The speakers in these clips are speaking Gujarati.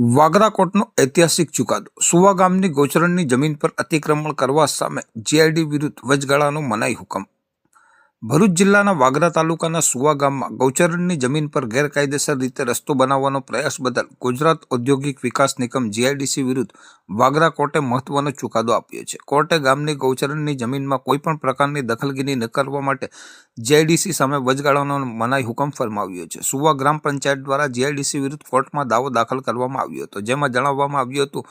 વાગરા કોર્ટનો ઐતિહાસિક ચુકાદો. સુવા ગામની ગોચરણની જમીન પર અતિક્રમણ કરવા સામે જીઆઈડી વિરુદ્ધ વચગાળાનો મનાઈ હુકમ. ભરૂચ જિલ્લાના વાગરા તાલુકાના સુવા ગામમાં ગૌચરણની જમીન પર ગેરકાયદેસર રીતે રસ્તો બનાવવાનો પ્રયાસ બદલ ગુજરાત ઔદ્યોગિક વિકાસ નિગમ જીઆઈડીસી વિરુદ્ધ વાગરા કોર્ટે મહત્વનો ચુકાદો આપ્યો છે. કોર્ટે ગામની ગૌચરણની જમીનમાં કોઈપણ પ્રકારની દખલગીરી ન કરવા માટે જીઆઈડીસી સામે વચગાળાનો મનાઈ હુકમ ફરમાવ્યો છે. સુવા ગ્રામ પંચાયત દ્વારા જીઆઈડીસી વિરુદ્ધ કોર્ટમાં દાવો દાખલ કરવામાં આવ્યો હતો, જેમાં જણાવવામાં આવ્યું હતું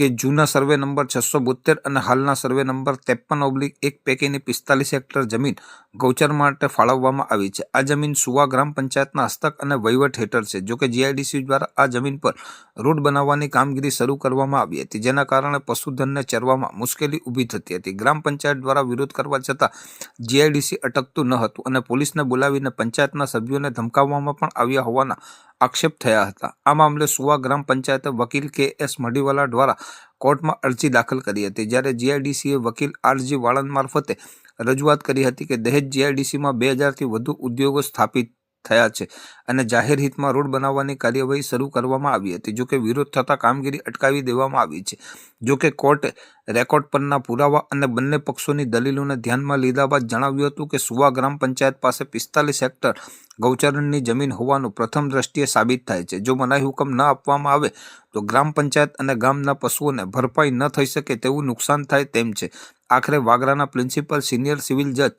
કે જૂના સર્વે નંબર છસો બોતેર અને હાલના સર્વે નંબર ત્રેપન ઓબ્લિક એક પૈકીની પિસ્તાલીસ હેક્ટર જમીન ગૌચર માટે ફાળવવામાં આવી છે. આ જમીન સુવા ગ્રામ પંચાયતના હસ્તક અને વહીવટ હેઠળ છે, જોકે જીઆઈડીસી દ્વારા આ જમીન પર રોડ બનાવવાની કામગીરી શરૂ કરવામાં આવી હતી, જેના કારણે પશુધનને ચરવામાં મુશ્કેલી ઊભી થતી હતી. ગ્રામ પંચાયત દ્વારા વિરોધ કરવા છતાં જીઆઈડીસી અટકતું ન હતું અને પોલીસને બોલાવીને પંચાયતના સભ્યોને ધમકાવવામાં પણ આવ્યા હોવાના આક્ષેપ થયા હતા. આ મામલે સુવા ગ્રામ પંચાયતે વકીલ કે. એસ. મડીવાલા દ્વારા કોર્ટમાં અરજી દાખલ કરી હતી. જ્યારે જીઆઈડીસીએ વકીલ આરજી વાળંદ મારફતે રજૂઆત કરી હતી કે દહેજ જીઆઈડીસીમાં બે હજારથી વધુ ઉદ્યોગો સ્થાપિત થયા છે અને જાહેર હિતમાં રોડ બનાવવાની કાર્યવાહી શરૂ કરવામાં આવી હતી. જોકે વિરોધ થતાં કામગીરી અટકાવી દેવામાં આવી છે. જોકે કોર્ટે રેકોર્ડ પરના પુરાવા અને બંને પક્ષોની દલીલોને ધ્યાનમાં લીધા બાદ જણાવ્યું હતું કે સુવા ગ્રામ પંચાયત પાસે પિસ્તાલીસ હેક્ટર ગૌચરણની જમીન હોવાનું પ્રથમ દ્રષ્ટિએ સાબિત થાય છે. જો મનાઈ હુકમ ન આપવામાં આવે તો ગ્રામ પંચાયત અને ગામના પશુઓને ભરપાઈ ન થઈ શકે તેવું નુકસાન થાય તેમ છે. આખરે વાગરાના પ્રિન્સિપલ સિનિયર સિવિલ જજ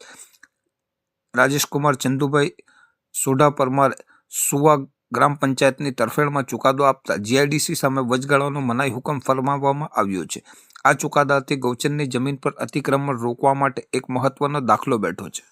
રાજેશકુમાર ચંદુભાઈ સોઢા પરમાર સુવા ગ્રામ પંચાયતની તરફેણમાં ચુકાદો આપતા જીઆઈડીસી સામે વચગાળાનો મનાઈ હુકમ ફરમાવવામાં આવ્યો છે. આ ચુકાદાથી ગૌચરની જમીન પર અતિક્રમણ રોકવા માટે એક મહત્વનો દાખલો બેઠો છે.